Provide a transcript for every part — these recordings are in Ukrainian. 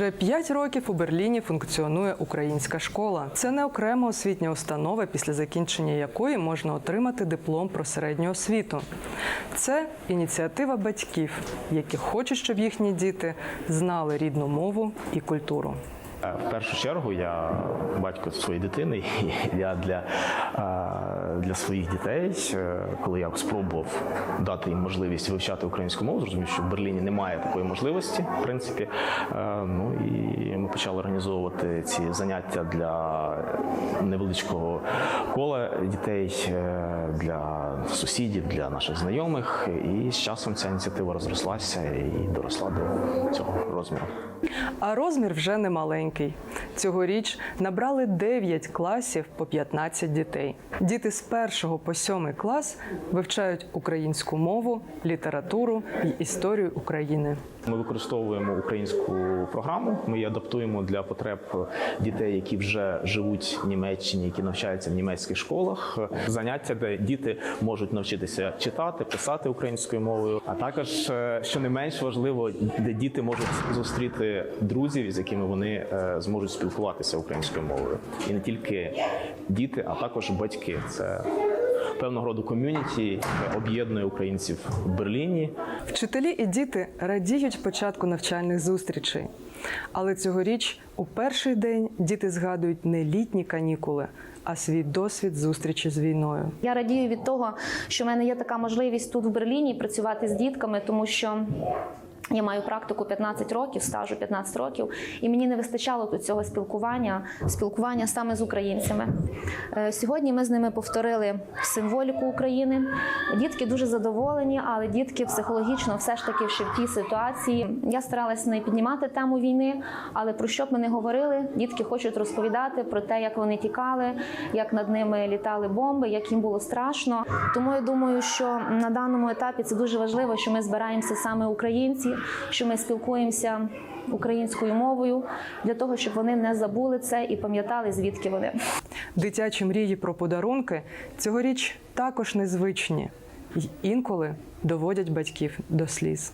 Вже п'ять років у Берліні функціонує українська школа. Це не окрема освітня установа, після закінчення якої можна отримати диплом про середню освіту. Це ініціатива батьків, які хочуть, щоб їхні діти знали рідну мову і культуру. Е, В першу чергу я батько своєї дитини, і я для, е, для своїх дітей, е, коли я спробував дати їм можливість вивчати українську мову, зрозумів, що в Берліні немає такої можливості, в принципі. Ну і ми почали організовувати ці заняття для невеличкого кола дітей, е, для сусідів, для наших знайомих. І з часом ця ініціатива розрослася і доросла до цього розміру. А розмір вже не маленький. Цьогоріч набрали 9 класів по 15 дітей. Діти з 1 по 7 клас вивчають українську мову, літературу і історію України. Ми використовуємо українську програму. Ми її адаптуємо для потреб дітей, які вже живуть в Німеччині, які навчаються в німецьких школах. Заняття, де діти можуть навчитися читати, писати українською мовою. А також, е, що не менш важливо, де діти можуть зустріти друзів, з якими вони е, зможуть спілкуватися українською мовою. І не тільки діти, а також батьки. Це певного роду ком'юніті об'єднує українців в Берліні. Вчителі і діти радіють початку навчальних зустрічей. Але цьогоріч у перший день діти згадують не літні канікули, а свій досвід зустрічі з війною. Я радію від того, що в мене є така можливість тут в Берліні працювати з дітками, тому що. Я маю практику 15 років, стажу 15 років, і мені не вистачало тут цього спілкування, спілкування саме з українцями. Е, Сьогодні ми з ними повторили символіку України. Дітки дуже задоволені, але дітки психологічно все ж таки ще в тій ситуації. Я старалася не піднімати тему війни, але про що б ми не говорили, дітки хочуть розповідати про те, як вони тікали, як над ними літали бомби, як їм було страшно. Тому я думаю, що на даному етапі це дуже важливо, що ми збираємося саме українці, що ми спілкуємося українською мовою для того, щоб вони не забули це і пам'ятали, звідки вони. Дитячі мрії про подарунки цьогоріч також незвичні інколи доводять батьків до сліз.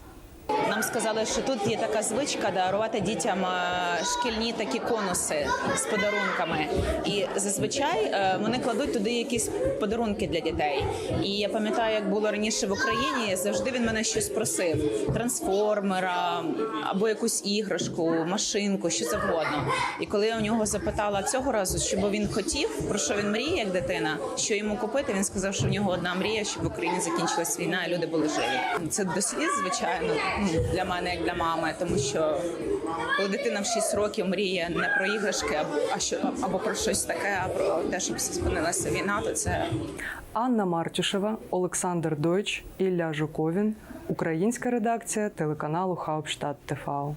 Нам сказали, що тут є така звичка дарувати дітям е, шкільні такі конуси з подарунками. І зазвичай е, вони кладуть туди якісь подарунки для дітей. І я пам'ятаю, як було раніше в Україні, завжди він мене щось просив: трансформера або якусь іграшку, машинку, що завгодно. І коли я у нього запитала цього разу, що він хотів, про що він мріє, як дитина, що йому купити, він сказав, що в нього одна мрія, щоб в Україні закінчилась війна, і люди були живі. Це до сліз, звичайно, ну, для мене, як для мами, тому що коли дитина в 6 років мріє не про іграшки, а що або про щось таке, а про те, щоб спинилася війна, то це Анна Мартюшева, Олександр Дойч, Ілля Жуковін, українська редакція телеканалу Хаупштадт ТФАУ.